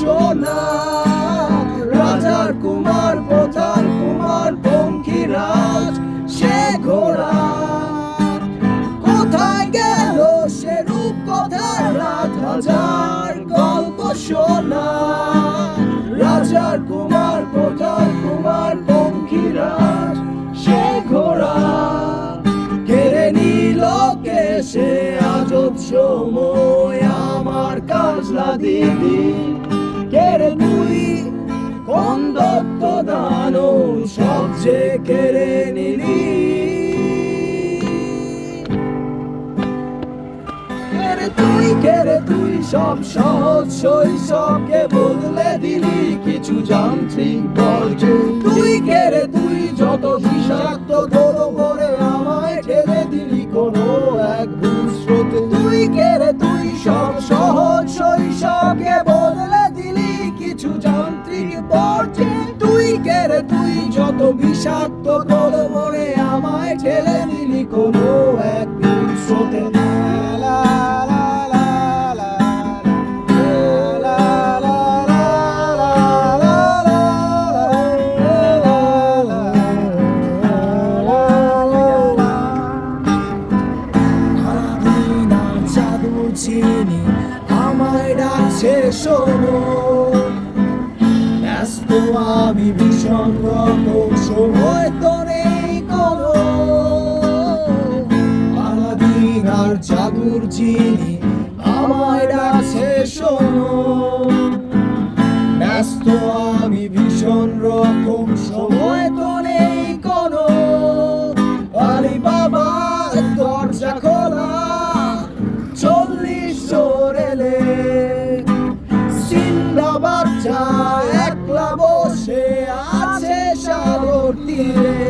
শোনা রাজার কুমার, প্রধান কুমার পঙ্খিরাজ সে ঘোড়া। কোথায় গেল সে রূপ কথা রাত হাজার গল্প শোনা, রাজার কুমার, প্রধান কুমার পঙ্খিরাজ সে ঘোড়া। কেড়ে নিল সে আজব সময়, আমার কাজলা দিদি। কেড়ে তুই দানো সবচেয়ে কেড়ে নিলি? তুই তুই, সব সহজ শৈশবকে বদলে দিলি কিছু যান্ত্রিক বর্জ্য তুই, কেড়ে তুই, যত বিষাক্ত স্বার্থ মনে আমায় ঠেলে নিলি কোনো একদিন স্রোতে চিনি আমায় ডাকছে শোনো ব্যস্ত আমি ভীষণ আলাদিন আর চিনি আমায় ডাকছে শোনো। ব্যস্ত আমি ভীষণ রকম সময় তো নেই কোনো আরে বাবা, দরজা খোলা, চল্লিশ জোর Yeah.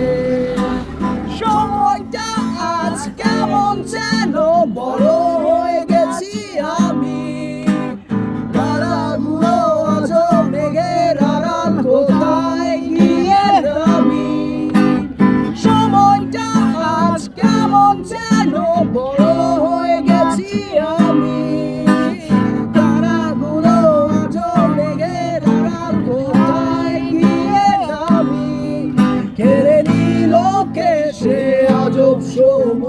আজব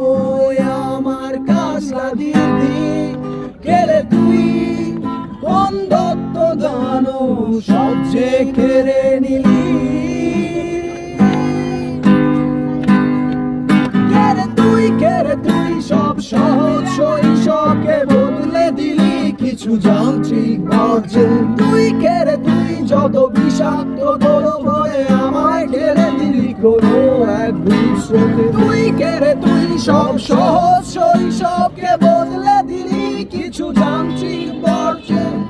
আমার কাশলা দিদি কেড়ে তুই কোন দত্ত দানো সবচেয়ে কেড়ে নিলি। কেড়ে তুই কেড়ে তুই, সব সহজ শৈশবকে বদলে দিলি। কিছু যান্ত্রিক বর্জ্যে তুই, কেড়ে তুই, যত বিষাক্ত তোর ভয়ে আমায় কেড়ে দিলি কোনো এক সব সহজ শৈশবকে বদলে দিলি কিছু যান্ত্রিক বর্জন